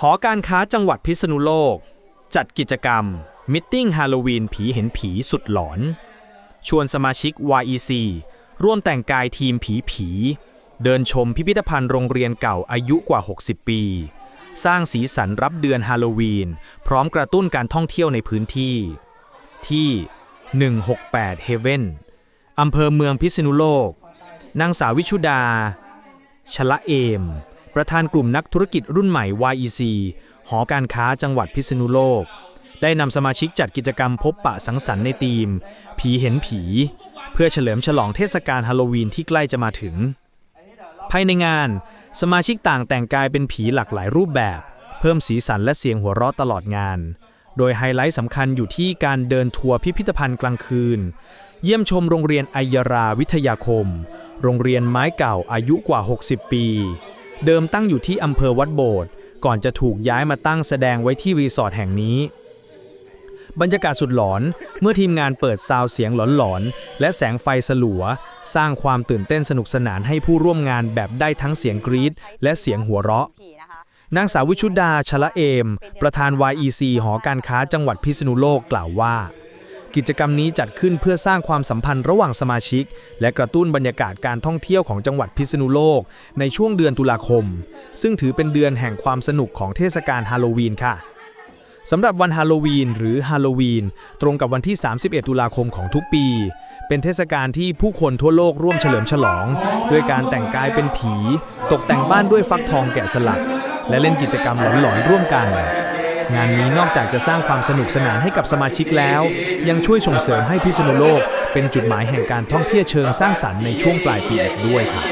หอการค้าจังหวัดพิษณุโลก จัดกิจกรรมมิทติ้งฮาโลวีนผีเห็นผีสุดหลอน ชวนสมาชิก YEC ร่วมแต่งกายทีมผีผี เดินชมพิพิธภัณฑ์โรงเรียนเก่าอายุกว่า 60 ปี สร้างสีสันรับเดือนฮาโลวีน พร้อมกระตุ้นการท่องเที่ยวในพื้นที่ ที่ 168 Heaven อำเภอเมืองพิษณุโลก นางสาววิชุดา ชละเอม ประธานกลุ่มนักธุรกิจรุ่นใหม่ YEC หอการค้าจังหวัดพิษณุโลก ได้นำสมาชิกจัดกิจกรรมพบปะสังสรรค์ในทีม ผีเห็นผี เพื่อเฉลิมฉลองเทศกาลฮาโลวีนที่ใกล้จะมาถึง ภายในงาน สมาชิกต่างแต่งกายเป็นผีหลากหลายรูปแบบ เพิ่มสีสันและเสียงหัวเราะตลอดงาน โดยไฮไลท์สำคัญอยู่ที่การเดินทัวร์พิพิธภัณฑ์กลางคืน เยี่ยมชมโรงเรียนไอยราวิทยาคม โรงเรียนไม้เก่าอายุกว่า 60 ปี เดิมตั้งอยู่ที่อำเภอวัดโบสถ์ก่อนจะถูกย้ายมาตั้งแสดงไว้ที่รีสอร์ทแห่งนี้ บรรยากาศสุดหลอนเมื่อทีมงานเปิดซาวเสียงหลอนๆ และแสงไฟสลัว สร้างความตื่นเต้นสนุกสนานให้ผู้ร่วมงานแบบได้ทั้งเสียงกรี๊ดและเสียงหัวเราะนะคะนางสาววิชุดาชละเอม ประธาน YEC หอการค้าจังหวัดพิษณุโลกกล่าวว่า กิจกรรมนี้จัดขึ้นเพื่อสร้างความสัมพันธ์ระหว่างสมาชิก และกระตุ้นบรรยากาศการท่องเที่ยวของจังหวัดพิษณุโลก ในช่วงเดือนตุลาคม ซึ่งถือเป็นเดือนแห่งความสนุกของเทศกาลฮาโลวีนค่ะสำหรับวันฮาโลวีนหรือฮาโลวีนตรงกับวันที่ 31 ตุลาคมของทุกปี เป็นเทศกาลที่ผู้คนทั่วโลกร่วมเฉลิมฉลอง ด้วยการแต่งกายเป็นผี ตกแต่งบ้านด้วยฟักทองแกะสลัก และเล่นกิจกรรมหลอนๆร่วมกัน งานนี้นอกจากจะสร้างความสนุกสนานให้กับสมาชิกแล้ว ยังช่วยส่งเสริมให้พิษณุโลก เป็นจุดหมายแห่งการท่องเที่ยวเชิงสร้างสรรค์ในช่วงปลายปีอีกด้วยครับ